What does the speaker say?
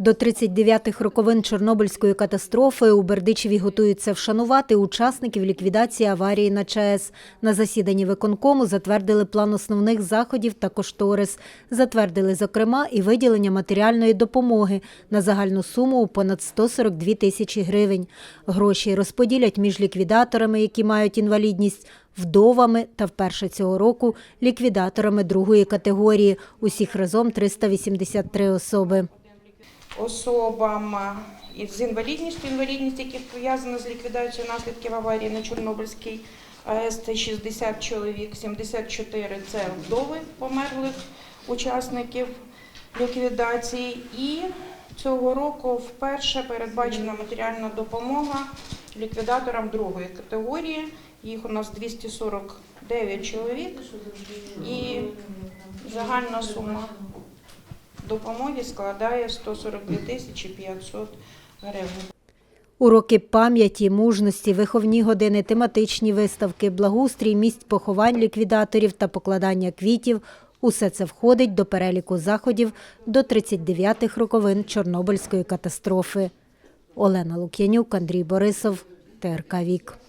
До 39-х роковин Чорнобильської катастрофи у Бердичеві готуються вшанувати учасників ліквідації аварії на ЧАЕС. На засіданні виконкому затвердили план основних заходів та кошторис. Затвердили, зокрема, і виділення матеріальної допомоги на загальну суму у понад 142 тисячі гривень. Гроші розподілять між ліквідаторами, які мають інвалідність, вдовами та вперше цього року ліквідаторами другої категорії. Усіх разом 383 особи. Особам е, з інвалідністю, інвалідність, які пов'язана з ліквідацією наслідків аварії на Чорнобильській АЕС, це 60 чоловік, 74 – це вдови померлих учасників ліквідації. І цього року вперше передбачена матеріальна допомога ліквідаторам другої категорії. Їх у нас 249 чоловік і загальна сума допомоги складає 142 тисячі 500 гривень. Уроки пам'яті, мужності, виховні години, тематичні виставки, благоустрій місць поховань ліквідаторів та покладання квітів – усе це входить до переліку заходів до 39-х роковин Чорнобильської катастрофи. Олена Лук'янюк, Андрій Борисов, ТРК «Вік».